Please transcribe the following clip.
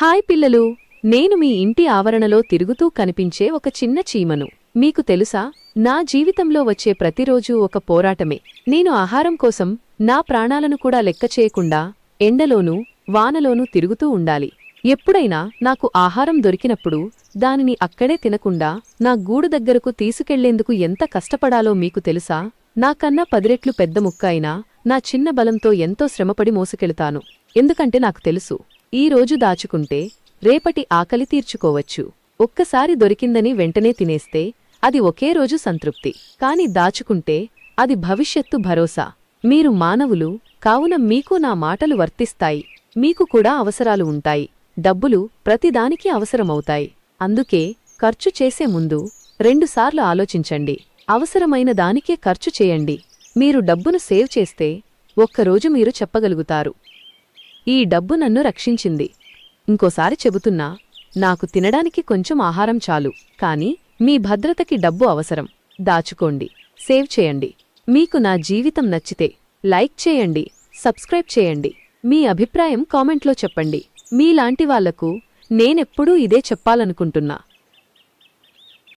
Hi పిల్లలు నేను మీ ఇంటి ఆవరణలో తిరుగుతూ కనిపించే ఒక చిన్న చీమను. మీకు తెలుసా నా జీవితంలో వచ్చే ప్రతిరోజూ ఒక పోరాటమే. నేను ఆహారం కోసం నా ప్రాణాలను కూడా లెక్క చేయకుండా ఎండలోనూ వానలోనూ తిరుగుతూ ఉండాలి. ఎప్పుడైనా నాకు ఆహారం దొరికినప్పుడు దానిని అక్కడే తినకుండా నా గూడు దగ్గరకు తీసుకెళ్ళేందుకు ఎంత కష్టపడాలో మీకు తెలుసా? నాకన్నా పదిరెట్లు పెద్ద ముక్క అయినా నా చిన్న బలంతో ఎంతో శ్రమపడి మోసుకెళతాను. ఎందుకంటే నాకు తెలుసు ఈ రోజు దాచుకుంటే రేపటి ఆకలి తీర్చుకోవచ్చు. ఒక్కసారి దొరికిందని వెంటనే తినేస్తే అది ఒకే రోజు సంతృప్తి. కాని దాచుకుంటే అది భవిష్యత్తు భరోసా. మీరు మానవులు కావున మీకు నా మాటలు వర్తిస్తాయి. మీకు కూడా అవసరాలు ఉంటాయి. డబ్బులు ప్రతిదానికి అవసరమవుతాయి. అందుకే ఖర్చు చేసే ముందు రెండుసార్లు ఆలోచించండి. అవసరమైన దానికే ఖర్చు చేయండి. మీరు డబ్బును సేవ్ చేస్తే ఒక్కరోజు మీరు చెప్పగలుగుతారు. ఈ డబ్బు నన్ను రక్షించింది. ఇంకోసారి చెబుతున్నా నాకు తినడానికి కొంచెం ఆహారం చాలు కాని మీ భద్రతకి డబ్బు అవసరం. దాచుకోండి సేవ్ చేయండి. మీకు నా జీవితం నచ్చితే లైక్ చేయండి సబ్స్క్రైబ్ చేయండి. మీ అభిప్రాయం కామెంట్లో చెప్పండి. మీలాంటి వాళ్ళకు నేనెప్పుడూ ఇదే చెప్పాలనుకుంటున్నా.